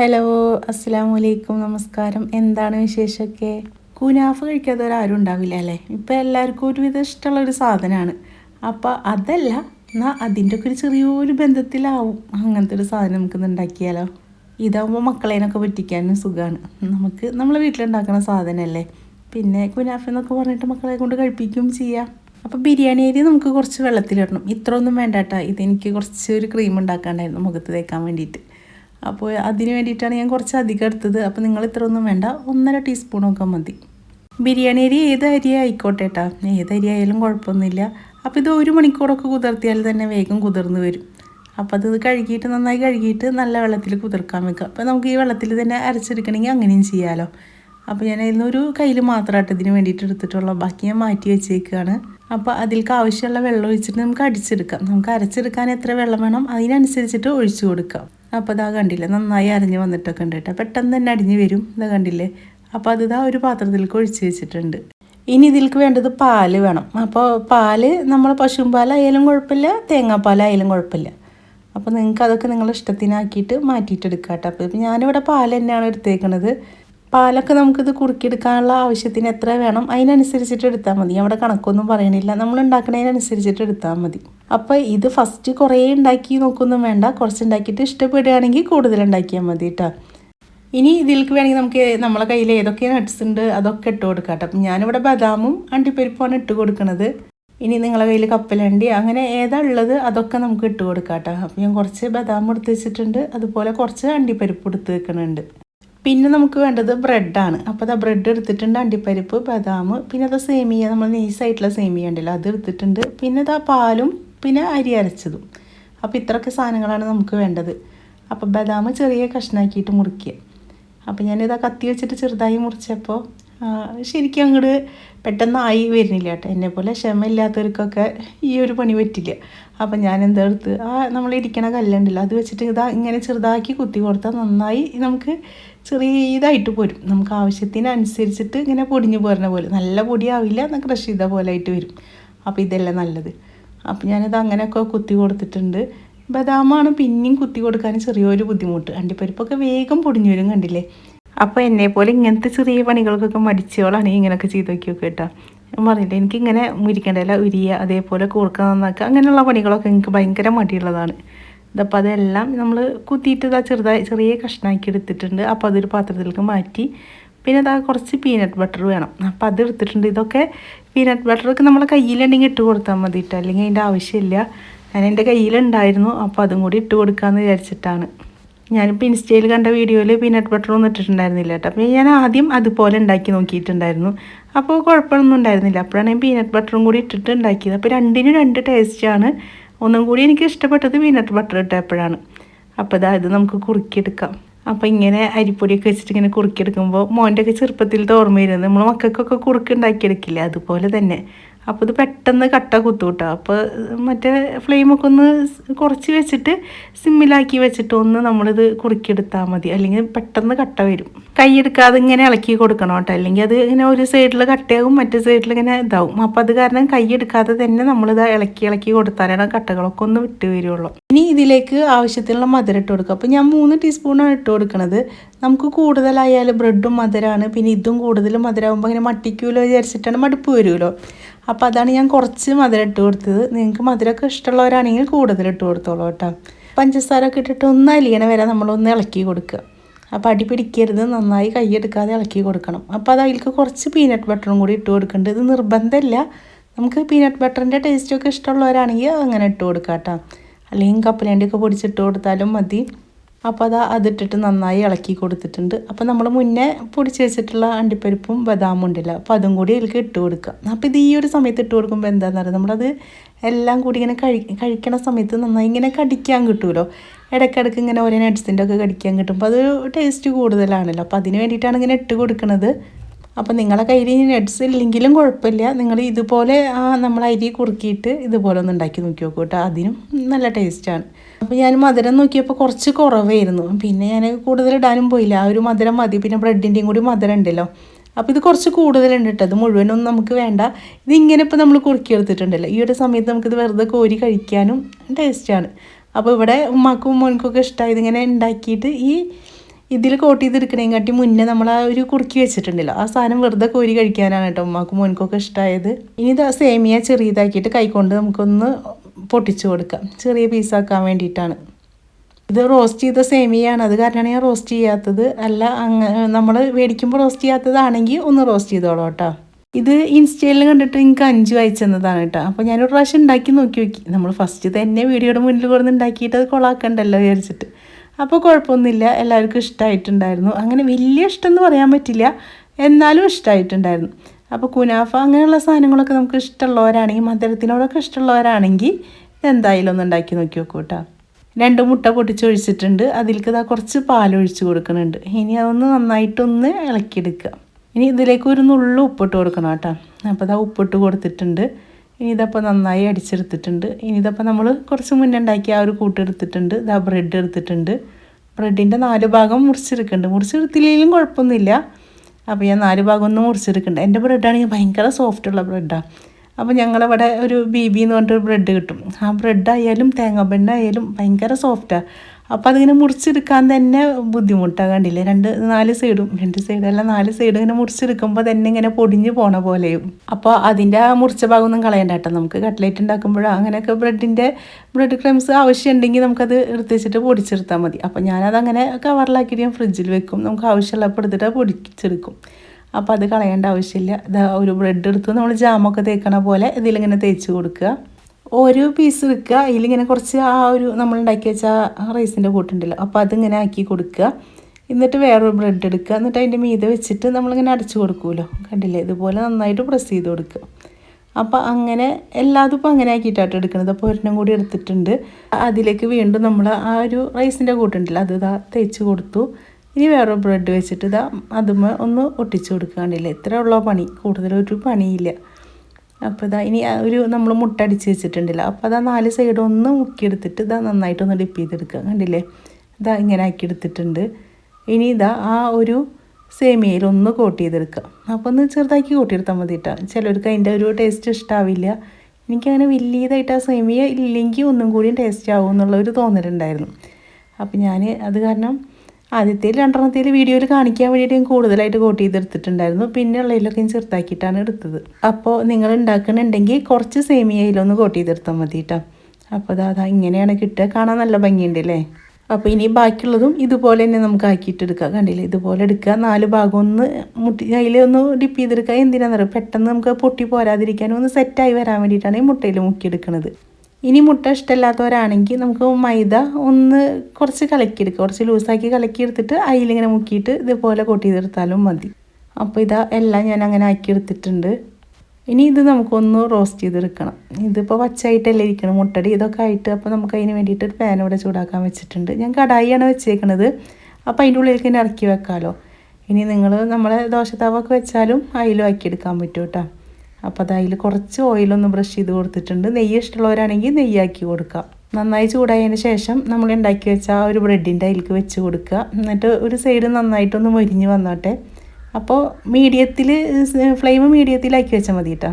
Hello അസ്സാം വലൈക്കും നമസ്കാരം എന്താണ് വിശേഷമൊക്കെ കുനാഫ് കഴിക്കാത്തവരാരും ഉണ്ടാവില്ല അല്ലേ? ഇപ്പം എല്ലാവർക്കും ഒരുവിധം ഇഷ്ടമുള്ള ഒരു സാധനമാണ് അപ്പോൾ അതല്ല എന്നാൽ അതിന്റെ ഒക്കെ ഒരു ചെറിയൊരു ബന്ധത്തിലാവും. അങ്ങനത്തെ ഒരു സാധനം നമുക്ക് ഉണ്ടാക്കിയാലോ? ഇതാകുമ്പോൾ മക്കളേനൊക്കെ പറ്റിക്കാനും സുഖമാണ് നമുക്ക് നമ്മളെ വീട്ടിലുണ്ടാക്കുന്ന സാധനമല്ലേ പിന്നെ കുനാഫ് എന്നൊക്കെ പറഞ്ഞിട്ട് മക്കളെ കൊണ്ട് കഴിപ്പിക്കുകയും ചെയ്യാം. അപ്പോൾ ബിരിയാണി അരി നമുക്ക് കുറച്ച് വെള്ളത്തിലിടണം. ഇത്രയൊന്നും വേണ്ട കേട്ടോ ഇതെനിക്ക് കുറച്ച് ഒരു ക്രീം ഉണ്ടാക്കാണ്ടായിരുന്നു മുഖത്ത് തേക്കാൻ വേണ്ടിയിട്ട്. അപ്പോൾ അതിന് വേണ്ടിയിട്ടാണ് ഞാൻ കുറച്ച് അധികം എടുത്തത്. അപ്പോൾ നിങ്ങൾ ഇത്ര ഒന്നും വേണ്ട. ഒന്നര ടീസ്പൂണൊക്കെ മതി. ബിരിയാണി അരി ഏത് അരി ആയിക്കോട്ടെ കേട്ടോ ഏത് അരി ആയാലും കുഴപ്പമൊന്നുമില്ല. അപ്പോൾ ഇത് ഒരു മണിക്കൂറൊക്കെ കുതിർത്തിയാൽ തന്നെ വേഗം കുതിർന്ന് വരും. അപ്പോൾ അത് കഴുകിയിട്ട് നന്നായി കഴുകിയിട്ട് നല്ല വെള്ളത്തിൽ കുതിർക്കാൻ വെക്കുക. അപ്പോൾ നമുക്ക് ഈ വെള്ളത്തിൽ തന്നെ അരച്ചെടുക്കണമെങ്കിൽ അങ്ങനെയും ചെയ്യാമല്ലോ അപ്പോൾ ഞാൻ അതിൽ ഒരു കയ്യിൽ മാത്രമായിട്ട് ഇതിന് വേണ്ടിയിട്ട് എടുത്തിട്ടുള്ളൂ ബാക്കി ഞാൻ മാറ്റി വെച്ചേക്കുകയാണ് അപ്പോൾ അതിലേക്ക് ആവശ്യമുള്ള വെള്ളം ഒഴിച്ചിട്ട് നമുക്ക് അടിച്ചെടുക്കാം. നമുക്ക് അരച്ചെടുക്കാൻ എത്ര വെള്ളം വേണം അതിനനുസരിച്ചിട്ട് ഒഴിച്ചു കൊടുക്കാം. അപ്പോൾ ഇതാ കണ്ടില്ലേ നന്നായി അരഞ്ഞ് വന്നിട്ടൊക്കെ ഉണ്ട് കേട്ടോ. പെട്ടെന്ന് തന്നെ അടിഞ്ഞ് വരും ഇതാ കണ്ടില്ലേ? അപ്പോൾ അത് ഇതാ ഒരു പാത്രത്തിലേക്ക് ഒഴിച്ച് വെച്ചിട്ടുണ്ട്. ഇനി ഇതിലേക്ക് വേണ്ടത് പാൽ വേണം. അപ്പോൾ പാൽ നമ്മൾ പശുവും പാലായാലും കുഴപ്പമില്ല തേങ്ങാപ്പാലായാലും കുഴപ്പമില്ല. അപ്പോൾ നിങ്ങൾക്ക് അതൊക്കെ നിങ്ങളുടെ ഇഷ്ടത്തിനാക്കിയിട്ട് മാറ്റിയിട്ടെടുക്കാം കേട്ടോ അപ്പോൾ ഞാനിവിടെ പാൽ തന്നെയാണ് എടുത്തേക്കണത്. പാലൊക്കെ നമുക്കിത് കുറുക്കിയെടുക്കാനുള്ള ആവശ്യത്തിന് എത്ര വേണം അതിനനുസരിച്ചിട്ട് എടുത്താൽ മതി. അവിടെ കണക്കൊന്നും പറയണില്ല. നമ്മൾ ഉണ്ടാക്കുന്നതിനനുസരിച്ചിട്ട് എടുത്താൽ മതി. അപ്പോൾ ഇത് ഫസ്റ്റ് കുറേ ഉണ്ടാക്കി നോക്കൊന്നും വേണ്ട. കുറച്ച് ഉണ്ടാക്കിയിട്ട് ഇഷ്ടപ്പെടുകയാണെങ്കിൽ കൂടുതൽ ഉണ്ടാക്കിയാൽ മതി കേട്ടോ. ഇനി ഇതിലേക്ക് വേണമെങ്കിൽ നമുക്ക് നമ്മളെ കയ്യിൽ ഏതൊക്കെ നട്ട്സ് ഉണ്ട് അതൊക്കെ ഇട്ട് കൊടുക്കാം കേട്ടോ. അപ്പം ഞാനിവിടെ ബദാമും അണ്ടിപ്പരിപ്പുമാണ് ഇട്ട് കൊടുക്കുന്നത് ഇനി നിങ്ങളെ കയ്യിൽ കപ്പലണ്ടി അങ്ങനെ ഏതാ ഉള്ളത് അതൊക്കെ നമുക്ക് ഇട്ട് കൊടുക്കാം കേട്ടോ. അപ്പം ഞാൻ കുറച്ച് ബദാം എടുത്ത് വെച്ചിട്ടുണ്ട്. അതുപോലെ കുറച്ച് അണ്ടിപ്പരിപ്പ് എടുത്ത് വെക്കുന്നുണ്ട് പിന്നെ നമുക്ക് വേണ്ടത് ബ്രെഡാണ് അപ്പോൾ അത് ബ്രെഡ് എടുത്തിട്ടുണ്ട് അണ്ടിപ്പരിപ്പ് ബദാം പിന്നെ അത് സേമിയ നമ്മൾ നൈസായിട്ടുള്ള സേമിയ ഉണ്ടല്ലോ അത് എടുത്തിട്ടുണ്ട്. പിന്നെ അത് പാലും പിന്നെ അരി അരച്ചതും. അപ്പോൾ ഇത്രയൊക്കെ സാധനങ്ങളാണ് നമുക്ക് വേണ്ടത്. അപ്പോൾ ബദാം ചെറിയ കഷ്ണാക്കിയിട്ട് മുറിക്കുക. അപ്പോൾ ഞാനിതാ കത്തി വെച്ചിട്ട് ചെറുതായി മുറിച്ചപ്പോൾ ശരിക്കും അങ്ങോട്ട് പെട്ടെന്നായി വരുന്നില്ല കേട്ടോ. എന്നെപ്പോലെ ക്ഷമയില്ലാത്തവർക്കൊക്കെ ഈ ഒരു പണി പറ്റില്ല. അപ്പം ഞാൻ എന്താ എടുത്ത് ആ നമ്മൾ ഇരിക്കണ കല്ലുണ്ടല്ലോ അത് വെച്ചിട്ട് ഇതാ ഇങ്ങനെ ചെറുതാക്കി കുത്തി കൊടുത്താൽ നന്നായി നമുക്ക് ചെറിയ ചെറിയതായിട്ട് പോരും. നമുക്ക് ആവശ്യത്തിനനുസരിച്ചിട്ട് ഇങ്ങനെ പൊടിഞ്ഞു പോരുന്ന പോലെ നല്ല പൊടിയാവില്ല എന്നാൽ ക്രഷ് ചെയ്ത പോലെ ആയിട്ട് വരും. അപ്പോൾ ഇതെല്ലാം നല്ലത്. അപ്പം ഞാനിത് അങ്ങനെയൊക്കെ കുത്തി കൊടുത്തിട്ടുണ്ട്. ബദാമാണ് പിന്നെയും കുത്തി കൊടുക്കാൻ ചെറിയൊരു ബുദ്ധിമുട്ട്. അണ്ടിപ്പരിപ്പൊക്കെ വേഗം പൊടിഞ്ഞു വരും കണ്ടില്ലേ? അപ്പോൾ പോലെ ഇങ്ങനത്തെ ചെറിയ പണികൾക്കൊക്കെ മടിച്ചോളാണ് ഇങ്ങനെയൊക്കെ ചെയ്ത് നോക്കിയൊക്കെ കേട്ടോ. ഞാൻ പറഞ്ഞില്ല എനിക്കിങ്ങനെ മുരിക്കേണ്ടതല്ല ഉരിയ അതേപോലെ കൂർക്ക നന്നാക്കുക അങ്ങനെയുള്ള പണികളൊക്കെ എനിക്ക് ഭയങ്കര മടിയുള്ളതാണ്. ഇതപ്പോൾ അതെല്ലാം നമ്മൾ കുത്തിയിട്ട് ഇതാ ചെറുതായി ചെറിയ കഷ്ണാക്കി എടുത്തിട്ടുണ്ട്. അപ്പോൾ അതൊരു പാത്രത്തിലേക്ക് മാറ്റി പിന്നെ ഇതാ കുറച്ച് പീനട്ട് ബട്ടർ വേണം. അപ്പോൾ അത് എടുത്തിട്ടുണ്ട്. ഇതൊക്കെ പീനട്ട് ബട്ടറൊക്കെ നമ്മളെ കയ്യിലുണ്ടെങ്കിൽ ഇട്ട് കൊടുത്താൽ മതി കേട്ടോ അല്ലെങ്കിൽ അതിന്റെ ആവശ്യമില്ല. ഞാൻ എന്റെ കയ്യിലുണ്ടായിരുന്നു. അപ്പോൾ അതും കൂടി ഇട്ട് കൊടുക്കാമെന്ന് വിചാരിച്ചിട്ടാണ്. ഞാനിപ്പോൾ ഇൻസ്റ്റയിൽ കണ്ട വീഡിയോയിൽ പീനട്ട് ബട്ടർ ഒന്നും ഇട്ടിട്ടുണ്ടായിരുന്നില്ല കേട്ടോ. അപ്പോൾ ഞാൻ ആദ്യം അതുപോലെ ഉണ്ടാക്കി നോക്കിയിട്ടുണ്ടായിരുന്നു. അപ്പോൾ കുഴപ്പമൊന്നും ഉണ്ടായിരുന്നില്ല. അപ്പോഴാണ് ഞാൻ പീനട്ട് ബട്ടറും കൂടി ഇട്ടിട്ട് ഉണ്ടാക്കിയത്. അപ്പോൾ രണ്ടിനും രണ്ട് ടേസ്റ്റാണ് ഒന്നും കൂടി എനിക്ക് ഇഷ്ടപ്പെട്ടത് പീനട്ട് ബട്ടർ ഇട്ടപ്പോഴാണ്. അപ്പോൾ ഇതാ ഇത് നമുക്ക് കുറുക്കിയെടുക്കാം. അപ്പോൾ ഇങ്ങനെ അരിപ്പൊടിയൊക്കെ വെച്ചിട്ട് ഇങ്ങനെ കുറുക്കിയെടുക്കുമ്പോൾ മോന്റെയൊക്കെ ചെറുപ്പത്തിൽ ഓർമ്മ വരുന്നത് നമ്മൾ മക്കൾക്കൊക്കെ കുറുക്ക് ഉണ്ടാക്കിയെടുക്കില്ലേ? അതുപോലെ തന്നെ. അപ്പോൾ ഇത് പെട്ടെന്ന് കട്ട കുത്തു കിട്ടുക അപ്പോൾ മറ്റേ ഫ്ലെയിമൊക്കെ ഒന്ന് കുറച്ച് വെച്ചിട്ട് സിമ്മിലാക്കി വെച്ചിട്ട് ഒന്ന് നമ്മളിത് കുറുക്കിയെടുത്താൽ മതി. അല്ലെങ്കിൽ പെട്ടെന്ന് കട്ട വരും. കൈയെടുക്കാതെ ഇങ്ങനെ ഇളക്കി കൊടുക്കണം കേട്ടോ. അല്ലെങ്കിൽ അത് ഇങ്ങനെ ഒരു സൈഡിൽ കട്ടയാകും മറ്റേ സൈഡിൽ ഇങ്ങനെ ഇതാവും. അപ്പോൾ അത് കാരണം കൈയെടുക്കാതെ തന്നെ നമ്മളിത് ഇളക്കി ഇളക്കി കൊടുത്താലാണ് കട്ടകളൊക്കെ ഒന്ന് വിട്ട് വരുള്ളൂ. ഇനി ഇതിലേക്ക് ആവശ്യത്തിനുള്ള മധുരം ഇട്ട് കൊടുക്കുക. അപ്പോൾ ഞാൻ മൂന്ന് ടീസ്പൂണാണ് ഇട്ട് കൊടുക്കുന്നത് നമുക്ക് കൂടുതലായാലും ബ്രെഡും മധുരമാണ് പിന്നെ ഇതും കൂടുതൽ മധുരമാകുമ്പോൾ ഇങ്ങനെ മട്ടിക്കൂലോ വിചാരിച്ചിട്ടാണ് മടുപ്പ് വരുമല്ലോ. അപ്പോൾ അതാണ് ഞാൻ കുറച്ച് മധുരം ഇട്ട് കൊടുത്തത്. നിങ്ങൾക്ക് മധുരമൊക്കെ ഇഷ്ടമുള്ളവരാണെങ്കിൽ കൂടുതൽ ഇട്ട് കൊടുത്തോളൂ കേട്ടോ. പഞ്ചസാര ഒക്കെ ഇട്ടിട്ട് ഒന്ന് അലിയണ വരെ നമ്മളൊന്ന് ഇളക്കി കൊടുക്കുക. അപ്പോൾ അടി പിടിക്കരുത് നന്നായി കൈയ്യെടുക്കാതെ ഇളക്കി കൊടുക്കണം. അപ്പോൾ അത് അതിലേക്ക് കുറച്ച് പീനട്ട് ബട്ടറും കൂടി ഇട്ട് കൊടുക്കേണ്ടത് ഇത് നിർബന്ധമില്ല നമുക്ക് പീനട്ട് ബട്ടറിന്റെ ടേസ്റ്റൊക്കെ ഇഷ്ടമുള്ളവരാണെങ്കിൽ അങ്ങനെ ഇട്ട് കൊടുക്കാം കേട്ടോ അല്ലെങ്കിൽ കപ്പലേണ്ടിയൊക്കെ പൊടിച്ചിട്ട് കൊടുത്താലും മതി. അപ്പോൾ അത് അതിട്ടിട്ട് നന്നായി ഇളക്കി കൊടുത്തിട്ടുണ്ട്. അപ്പോൾ നമ്മൾ മുന്നേ പൊടിച്ച് വെച്ചിട്ടുള്ള അണ്ടിപ്പരിപ്പും ബദാമും ഉണ്ടല്ലോ അപ്പോൾ അതും കൂടി അതിലേക്ക് ഇട്ട് കൊടുക്കുക. അപ്പോൾ ഇത് ഈ ഒരു സമയത്ത് ഇട്ട് കൊടുക്കുമ്പോൾ എന്താണെന്ന് പറയുക നമ്മളത് എല്ലാം കൂടി ഇങ്ങനെ കഴി കഴിക്കണ സമയത്ത് നന്നായി ഇങ്ങനെ കടിക്കാൻ കിട്ടുമല്ലോ ഇടയ്ക്കിടയ്ക്ക് ഇങ്ങനെ ഓരോ നട്ട്സിന്റെ ഒക്കെ കടിക്കാൻ കിട്ടുമ്പോൾ അതൊരു ടേസ്റ്റ് കൂടുതലാണല്ലോ. അപ്പോൾ അതിന് വേണ്ടിയിട്ടാണ് ഇങ്ങനെ ഇട്ട് കൊടുക്കുന്നത് അപ്പോൾ നിങ്ങളെ കയ്യിൽ ഇനി നട്ട്സ് ഇല്ലെങ്കിലും കുഴപ്പമില്ല. നിങ്ങൾ ഇതുപോലെ നമ്മൾ അരി കുറുക്കിയിട്ട് ഇതുപോലെ ഒന്ന് ഉണ്ടാക്കി നോക്കി നോക്കൂ കേട്ടോ. അതിനും നല്ല ടേസ്റ്റാണ് അപ്പോൾ ഞാൻ മധുരം നോക്കിയപ്പോൾ കുറച്ച് കുറവായിരുന്നു. പിന്നെ ഞാൻ കൂടുതൽ ഇടാനും പോയില്ല. ആ ഒരു മധുരം മതി. പിന്നെ ബ്രെഡിന്റെയും കൂടി മധുരം ഉണ്ടല്ലോ. അപ്പോൾ ഇത് കുറച്ച് കൂടുതലുണ്ട് കേട്ടോ. അത് മുഴുവനൊന്നും നമുക്ക് വേണ്ട. ഇതിങ്ങനെ ഇപ്പോൾ നമ്മൾ കുറുക്കി കുറുക്കിയെടുത്തിട്ടുണ്ടല്ലോ. ഈ ഒരു സമയത്ത് നമുക്കിത് വെറുതെ കോരി കഴിക്കാനും ടേസ്റ്റാണ് അപ്പോൾ ഇവിടെ ഉമ്മാക്കും മോനക്കൊക്കെ ഇഷ്ടമായി ഇതിങ്ങനെ ഉണ്ടാക്കിയിട്ട് ഈ ഇതിൽ കോട്ട് ചെയ്തെടുക്കണേക്കാട്ടി മുന്നേ നമ്മൾ ആ ഒരു കുറുക്കി വെച്ചിട്ടുണ്ടല്ലോ. ആ സാധനം വെറുതെ കോരി കഴിക്കാനാണ് കേട്ടോ ഉമ്മാക്കും മോനക്കൊക്കെ ഇഷ്ടമായത് ഇനി ഇത് സേമിയ ചെറിയതാക്കിയിട്ട് കൈകൊണ്ട് നമുക്കൊന്ന് പൊട്ടിച്ചു കൊടുക്കാം. ചെറിയ പീസാക്കാൻ വേണ്ടിയിട്ടാണ്. ഇത് റോസ്റ്റ് ചെയ്ത സേമിയാണ്. അത് കാരണമാണ് ഞാൻ റോസ്റ്റ് ചെയ്യാത്തത്. അല്ല അങ്ങനെ നമ്മൾ മേടിക്കുമ്പോൾ റോസ്റ്റ് ചെയ്യാത്തതാണെങ്കിൽ ഒന്ന് റോസ്റ്റ് ചെയ്തോളൂ കേട്ടോ. ഇത് ഇൻസ്റ്റയിൽ കണ്ടിട്ട് എനിക്ക് അഞ്ച് അയച്ചു തന്നതാണ് കേട്ടോ. അപ്പോൾ ഞാനൊരു പ്രാവശ്യം ഉണ്ടാക്കി നോക്കി നോക്കി. നമ്മൾ ഫസ്റ്റ് തന്നെ വീഡിയോയുടെ മുന്നിൽ കൊടുന്ന് ഉണ്ടാക്കിയിട്ട് അത് കൊളാക്കണ്ടല്ലോ വിചാരിച്ചിട്ട്. അപ്പോൾ കുഴപ്പമൊന്നുമില്ല. എല്ലാവർക്കും ഇഷ്ടമായിട്ടുണ്ടായിരുന്നു അങ്ങനെ വലിയ ഇഷ്ടം എന്ന് പറയാൻ പറ്റില്ല. എന്നാലും ഇഷ്ടമായിട്ടുണ്ടായിരുന്നു അപ്പോൾ കുനാഫ അങ്ങനെയുള്ള സാധനങ്ങളൊക്കെ നമുക്ക് ഇഷ്ടമുള്ളവരാണെങ്കിൽ മധുരത്തിനോടൊക്കെ ഇഷ്ടമുള്ളവരാണെങ്കിൽ ഇതെന്തായാലും ഒന്ന് ഉണ്ടാക്കി നോക്കി നോക്കൂ കേട്ടോ. രണ്ട് മുട്ട പൊട്ടിച്ചൊഴിച്ചിട്ടുണ്ട്. അതിലേക്ക് ഇതാ കുറച്ച് പാലൊഴിച്ച് കൊടുക്കുന്നുണ്ട്. ഇനി അതൊന്ന് നന്നായിട്ടൊന്ന് ഇളക്കിയെടുക്കുക. ഇനി ഇതിലേക്ക് ഒരു നുള്ളു ഉപ്പിട്ട് കൊടുക്കണം കേട്ടോ. അപ്പോൾ ഇതാ ഉപ്പിട്ട് കൊടുത്തിട്ടുണ്ട്. ഇനി ഇതപ്പോൾ നന്നായി അടിച്ചെടുത്തിട്ടുണ്ട്. ഇനി ഇതപ്പോൾ നമ്മൾ കുറച്ച് മുന്നേ ഉണ്ടാക്കിയ ആ ഒരു കൂട്ടെടുത്തിട്ടുണ്ട് ഇതാ ബ്രെഡ് എടുത്തിട്ടുണ്ട്. ബ്രെഡിന്റെ നാല് ഭാഗം മുറിച്ചെടുക്കുന്നുണ്ട്. മുറിച്ചെടുത്തില്ലെങ്കിലും കുഴപ്പമൊന്നുമില്ല. അപ്പോൾ ഞാൻ നാല് ഭാഗം ഒന്ന് മുറിച്ചെടുക്കുന്നുണ്ട്. എന്റെ ബ്രെഡാണെങ്കിൽ ഭയങ്കര സോഫ്റ്റുള്ള ബ്രെഡാണ് അപ്പോൾ ഞങ്ങളവിടെ ഒരു ബി ബി എന്ന് പറഞ്ഞിട്ടൊരു ബ്രെഡ് കിട്ടും. ആ ബ്രെഡായാലും തേങ്ങാ ആയാലും ഭയങ്കര സോഫ്റ്റാണ് അപ്പോൾ അതിങ്ങനെ മുറിച്ചെടുക്കാൻ തന്നെ ബുദ്ധിമുട്ടാണ് കണ്ടില്ലേ? രണ്ട് നാല് സൈഡും രണ്ട് സൈഡല്ല നാല് സൈഡും ഇങ്ങനെ മുറിച്ചെടുക്കുമ്പോൾ തന്നെ ഇങ്ങനെ പൊടിഞ്ഞു പോണ പോലെയും. അപ്പോൾ അതിന്റെ ആ മുറിച്ച ഭാഗമൊന്നും കളയണ്ട കേട്ടോ. നമുക്ക് കട്ട്ലേറ്റ് ഉണ്ടാക്കുമ്പോഴോ അങ്ങനെയൊക്കെ ബ്രെഡിന്റെ ബ്രെഡ് ക്രംസ് ആവശ്യമുണ്ടെങ്കിൽ നമുക്കത് എടുത്ത് വെച്ചിട്ട് പൊടിച്ചെടുത്താൽ മതി. അപ്പോൾ ഞാനത് അങ്ങനെ കവറിലാക്കിയിട്ട് ഞാൻ ഫ്രിഡ്ജിൽ വെക്കും. നമുക്ക് ആവശ്യമുള്ളപ്പോൾ എടുത്തിട്ട് പൊടിച്ചെടുക്കും. അപ്പോൾ അത് കളയേണ്ട ആവശ്യമില്ല. ഒരു ബ്രെഡ് എടുത്ത് നമ്മൾ ജാമൊക്കെ തേക്കണ പോലെ ഇതിലിങ്ങനെ തേച്ച് കൊടുക്കുക. ഓരോ പീസ് വെക്കുക. അതിലിങ്ങനെ കുറച്ച് ആ ഒരു നമ്മൾ ഉണ്ടാക്കി വെച്ച റൈസിന്റെ കൂട്ടുണ്ടല്ലോ. അപ്പോൾ അതിങ്ങനെ ആക്കി കൊടുക്കുക. എന്നിട്ട് വേറൊരു ബ്രെഡ് എടുക്കുക. എന്നിട്ട് അതിന്റെ മീതെ വെച്ചിട്ട് നമ്മളിങ്ങനെ അടച്ചു കൊടുക്കുമല്ലോ. കണ്ടില്ലേ? ഇതുപോലെ നന്നായിട്ട് പ്രസ് ചെയ്ത് കൊടുക്കുക. അപ്പോൾ അങ്ങനെ എല്ലാതും ഇപ്പോൾ അങ്ങനെ ആക്കിയിട്ടാണ് എടുക്കുന്നത്. അപ്പോൾ ഒരെണ്ണം കൂടി എടുത്തിട്ടുണ്ട്. അതിലേക്ക് വീണ്ടും നമ്മൾ ആ ഒരു റൈസിന്റെ കൂട്ടുണ്ടല്ലോ. അത് ഇതാ തേച്ച് കൊടുത്തു. ഇനി വേറെ ബ്രെഡ് വെച്ചിട്ട് ഇതാ അതുമ്മ ഒന്ന് ഒട്ടിച്ച് കൊടുക്കുക. ഇത്ര ഉള്ള പണി. കൂടുതലൊരു പണിയില്ല. അപ്പോൾ ഇതാ ഇനി ഒരു നമ്മൾ മുട്ട അടിച്ച് വെച്ചിട്ടുണ്ടല്ലോ. അപ്പോൾ അതാ നാല് സൈഡ് ഒന്ന് മുക്കിയെടുത്തിട്ട് ഇതാ നന്നായിട്ടൊന്ന് ഡിപ്പ് ചെയ്തെടുക്കുക. കണ്ടില്ലേ? ഇതാ ഇങ്ങനെ ആക്കി എടുത്തിട്ടുണ്ട് ഇനി ഇതാ ആ ഒരു സേമിയയിൽ ഒന്ന് കോട്ട് ചെയ്തെടുക്കുക. അപ്പോൾ ഒന്ന് ചെറുതാക്കി കൂട്ടിയെടുത്താൽ മതി കേട്ടോ ചിലർക്ക് അതിന്റെ ഒരു ടേസ്റ്റ് ഇഷ്ടാവില്ല. എനിക്കങ്ങനെ വലിയതായിട്ട് ആ സേമിയ ഇല്ലെങ്കിൽ ഒന്നും കൂടി ടേസ്റ്റ് ആവും എന്നുള്ള ഒരു തോന്നലുണ്ടായിരുന്നു. അപ്പോൾ ഞാൻ അത് കാരണം ആദ്യത്തേൽ രണ്ടെണ്ണത്തേൽ വീഡിയോയിൽ കാണിക്കാൻ വേണ്ടിയിട്ട് ഞാൻ കൂടുതലായിട്ട് കോട്ട് ചെയ്തെടുത്തിട്ടുണ്ടായിരുന്നു. പിന്നെ ഉള്ളതിലൊക്കെ ഞാൻ ചെറുതാക്കിയിട്ടാണ് എടുത്തത്. അപ്പോൾ നിങ്ങൾ ഉണ്ടാക്കണുണ്ടെങ്കിൽ കുറച്ച് സേമിയയിലൊന്ന് കോട്ട് ചെയ്തെടുത്താൽ മതി കേട്ടോ അപ്പോൾ അതാ ഇങ്ങനെയാണ് കിട്ടുക. കാണാൻ നല്ല ഭംഗിയുണ്ട് അല്ലേ അപ്പോൾ ഇനി ബാക്കിയുള്ളതും ഇതുപോലെ തന്നെ നമുക്ക് ആക്കിയിട്ടെടുക്കാം. കണ്ടില്ലേ? ഇതുപോലെ എടുക്കുക. നാല് ഭാഗം ഒന്ന് മുട്ടി അതിൽ ഒന്ന് ഡിപ്പ് ചെയ്തെടുക്കുക. എന്തിനാണെന്നറിയാം പെട്ടെന്ന് നമുക്ക് പൊട്ടി പോരാതിരിക്കാനും ഒന്ന് സെറ്റായി വരാൻ വേണ്ടിയിട്ടാണ് ഈ മുട്ടയിൽ മുക്കിയെടുക്കുന്നത് ഇനി മുട്ട ഇഷ്ടമില്ലാത്തവരാണെങ്കിൽ നമുക്ക് മൈദ ഒന്ന് കുറച്ച് കലക്കിയെടുക്കുക കുറച്ച് ലൂസാക്കി കലക്കിയെടുത്തിട്ട് അതിലിങ്ങനെ മുക്കിയിട്ട് ഇതുപോലെ കൊട്ടി തീർത്താലും മതി. അപ്പോൾ ഇതാ എല്ലാം ഞാൻ അങ്ങനെ ആക്കിയെടുത്തിട്ടുണ്ട്. ഇനി ഇത് നമുക്കൊന്ന് റോസ്റ്റ് ചെയ്തെടുക്കണം. ഇതിപ്പോൾ പച്ചയായിട്ടല്ലേ ഇരിക്കണം മുട്ടടി. ഇതൊക്കെ ആയിട്ട് അപ്പോൾ നമുക്ക് അതിന് വേണ്ടിയിട്ട് പാൻ ഇവിടെ ചൂടാക്കാൻ വെച്ചിട്ടുണ്ട്. ഞാൻ കടായിയാണ് വെച്ചേക്കണത്. അപ്പോൾ അതിന്റെ ഉള്ളിലേക്ക് തന്നെ ഇറക്കി വെക്കാമല്ലോ ഇനി നിങ്ങൾ നമ്മളെ ദോശത്താവൊക്കെ വെച്ചാലും അതിലും ആക്കിയെടുക്കാൻ പറ്റും കേട്ടോ അപ്പോൾ അത് കുറച്ച് ഓയിലൊന്ന് ബ്രഷ് ചെയ്ത് കൊടുത്തിട്ടുണ്ട്. നെയ്യ് ഇഷ്ടമുള്ളവരാണെങ്കിൽ നെയ്യാക്കി കൊടുക്കാം. നന്നായി ചൂടായതിന് ശേഷം നമ്മൾ ഉണ്ടാക്കി വെച്ച ആ ഒരു ബ്രെഡിന്റെ അതിലേക്ക് വെച്ച് കൊടുക്കുക. എന്നിട്ട് ഒരു സൈഡ് നന്നായിട്ടൊന്ന് മൊരിഞ്ഞ് വന്നോട്ടെ. അപ്പോൾ മീഡിയത്തിൽ ഫ്ലെയിം മീഡിയത്തിലാക്കി വെച്ചാൽ മതി കേട്ടോ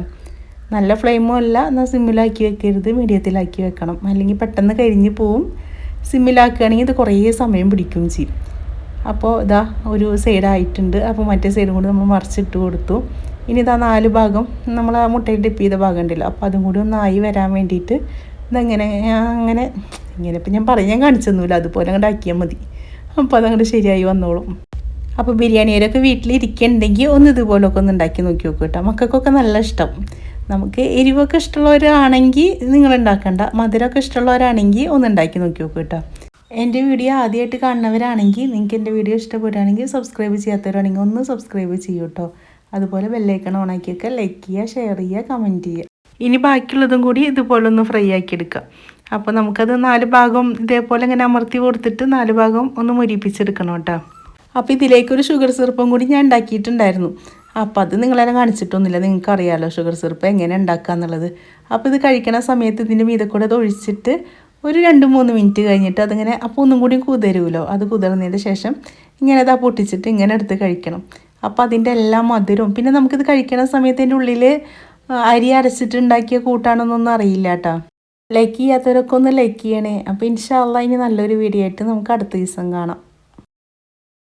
നല്ല ഫ്ലെയിമും അല്ല എന്നാൽ സിമ്മിലാക്കി വെക്കരുത്. മീഡിയത്തിലാക്കി വെക്കണം. അല്ലെങ്കിൽ പെട്ടെന്ന് കരിഞ്ഞ് പോവും. സിമ്മിലാക്കുകയാണെങ്കിൽ ഇത് കുറേ സമയം പിടിക്കും ചെയ്യും. അപ്പോൾ ഇതാ ഒരു സൈഡായിട്ടുണ്ട് അപ്പോൾ മറ്റേ സൈഡും കൂടി നമ്മൾ മറിച്ചിട്ട് കൊടുത്തു. ഇനി ഇതാ നാല് ഭാഗം നമ്മൾ ആ മുട്ടയിൽ ഡിപ്പ് ചെയ്ത ഭാഗം ഉണ്ടല്ലോ. അപ്പോൾ അതും കൂടി ഒന്നായി വരാൻ വേണ്ടിയിട്ട് ഇതെങ്ങനെ അങ്ങനെ ഇങ്ങനെ ഇപ്പം ഞാൻ പറയാൻ കാണിച്ചൊന്നുമില്ല. അതുപോലെ അങ്ങോട്ട് ആക്കിയാൽ മതി. അപ്പോൾ അതങ്ങോട്ട് ശരിയായി വന്നോളും. അപ്പോൾ ബിരിയാണിയിലൊക്കെ വീട്ടിലിരിക്കുന്നുണ്ടെങ്കിൽ ഒന്ന് ഇതുപോലൊക്കെ ഒന്ന് ഉണ്ടാക്കി നോക്കി നോക്കും കേട്ടോ. മക്കൾക്കൊക്കെ നല്ല ഇഷ്ടം. നമുക്ക് എരിവൊക്കെ ഇഷ്ടമുള്ളവരാണെങ്കിൽ നിങ്ങൾ ഉണ്ടാക്കണ്ട. മധുരമൊക്കെ ഇഷ്ടമുള്ളവരാണെങ്കിൽ ഒന്ന് ഉണ്ടാക്കി നോക്കി നോക്കും കേട്ടോ. എന്റെ വീഡിയോ ആദ്യമായിട്ട് കാണുന്നവരാണെങ്കിൽ നിങ്ങൾക്ക് എന്റെ വീഡിയോ ഇഷ്ടപ്പെടുകയാണെങ്കിൽ സബ്സ്ക്രൈബ് ചെയ്യാത്തവരാണെങ്കിൽ ഒന്ന് സബ്സ്ക്രൈബ് ചെയ്യൂ കേട്ടോ. അതുപോലെ ബെല്ലൈക്കൺ വെക്കുക ലൈക്ക് ചെയ്യുക ഷെയർ ചെയ്യുക കമന്റ് ചെയ്യുക. ഇനി ബാക്കിയുള്ളതും കൂടി ഇതുപോലെ ഒന്ന് ഫ്രൈ ആക്കി എടുക്കുക. അപ്പോൾ നമുക്കത് നാല് ഭാഗം ഇതേപോലെ ഇങ്ങനെ അമർത്തി കൊടുത്തിട്ട് നാല് ഭാഗം ഒന്ന് മുരിപ്പിച്ചെടുക്കണം കേട്ടോ. അപ്പോൾ ഇതിലേക്കൊരു ഷുഗർ സിറപ്പും കൂടി ഞാൻ ഉണ്ടാക്കിയിട്ടുണ്ടായിരുന്നു. അപ്പോൾ അത് നിങ്ങളെന്നെ കാണിച്ചിട്ടൊന്നുമില്ല. നിങ്ങൾക്ക് അറിയാമല്ലോ ഷുഗർ സിറപ്പ് എങ്ങനെ ഉണ്ടാക്കുക എന്നുള്ളത്. അപ്പോൾ ഇത് കഴിക്കണ സമയത്ത് ഇതിന്റെ മീതെ കൂടെ അത് ഒഴിച്ചിട്ട് ഒരു രണ്ട് മൂന്ന് മിനിറ്റ് കഴിഞ്ഞിട്ട് അതിങ്ങനെ അപ്പോൾ ഒന്നും കൂടി കുതരുമല്ലോ അത് കുതിർന്നതിന്റെ ശേഷം ഇങ്ങനെ ഇതാ പൊട്ടിച്ചിട്ട് ഇങ്ങനെ എടുത്ത് കഴിക്കണം. അപ്പോൾ അതിന്റെ എല്ലാ മധുരവും. പിന്നെ നമുക്കിത് കഴിക്കണ സമയത്ത് അതിന്റെ ഉള്ളിൽ അരി അരച്ചിട്ട് ഉണ്ടാക്കിയ കൂട്ടാണെന്നൊന്നും അറിയില്ല കേട്ടോ ലൈക്ക് ചെയ്യാത്തവരൊക്കെ ഒന്ന് ലൈക്ക് ചെയ്യണേ. അപ്പോൾ ഇൻഷാല്ല ഇനി നല്ലൊരു വീഡിയോ ആയിട്ട് നമുക്ക് അടുത്ത ദിവസം കാണാം.